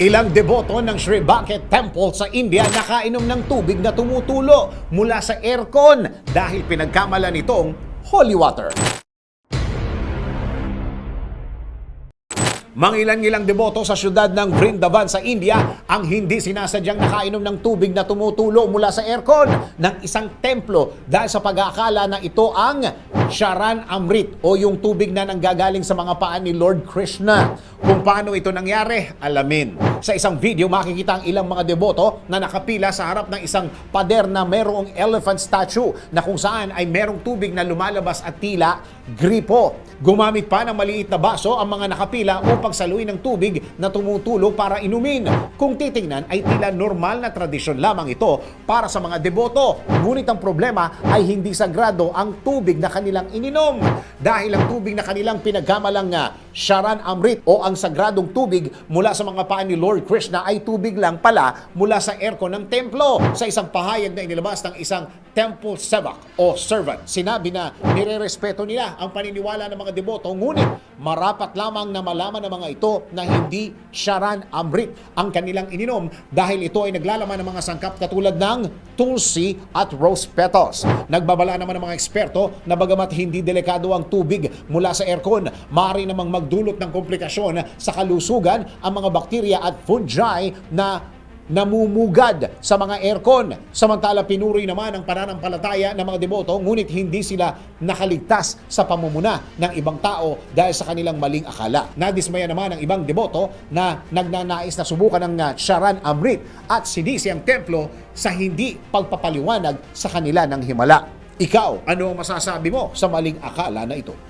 Ilang deboto ng Sri Baket Temple sa India nakainom ng tubig na tumutulo mula sa aircon dahil pinagkamalan itong holy water. Mangilan-ilang deboto sa syudad ng Vrindavan sa India ang hindi sinasadyang nakainom ng tubig na tumutulo mula sa aircon ng isang templo dahil sa pag-aakala na ito ang Sharan Amrit o yung tubig na nanggagaling sa mga paan ni Lord Krishna. Kung paano ito nangyari, alamin. Sa isang video, makikita ang ilang mga deboto na nakapila sa harap ng isang pader na merong elephant statue na kung saan ay merong tubig na lumalabas at tila gripo. Gumamit pa ng maliit na baso ang mga nakapila upang saluin ng tubig na tumutulog para inumin. Kung titingnan ay tila normal na tradisyon lamang ito para sa mga deboto. Ngunit ang problema ay hindi sagrado ang tubig na kanilang ininom. Dahil ang tubig na kanilang pinagkamalang nga Sharan Amrit o ang sagradong tubig mula sa mga paan ni Lord Krishna ay tubig lang pala mula sa aircon ng templo. Sa isang pahayag na inilabas ng isang temple sevak o servant, sinabi na nirerespeto nila ang paniniwala ng mga deboto, ngunit marapat lamang na malaman ng mga ito na hindi Sharan Amrit ang kanilang ininom dahil ito ay naglalaman ng mga sangkap katulad ng tulsi at rose petals. Nagbabala naman ng mga eksperto na bagamat hindi delikado ang tubig mula sa aircon, maaari namang magdulot ng komplikasyon sa kalusugan ang mga bakterya at fungi na namumugad sa mga aircon. Samantala pinuri naman ang pananampalataya ng mga deboto ngunit hindi sila nakaligtas sa pamumuna ng ibang tao dahil sa kanilang maling akala. Nadismaya naman ang ibang deboto na nagnanais na subukan ng uh, Sharan Amrit at sinisi ang templo sa hindi pagpapaliwanag sa kanila ng himala. Ikaw, ano ang masasabi mo sa maling akala na ito?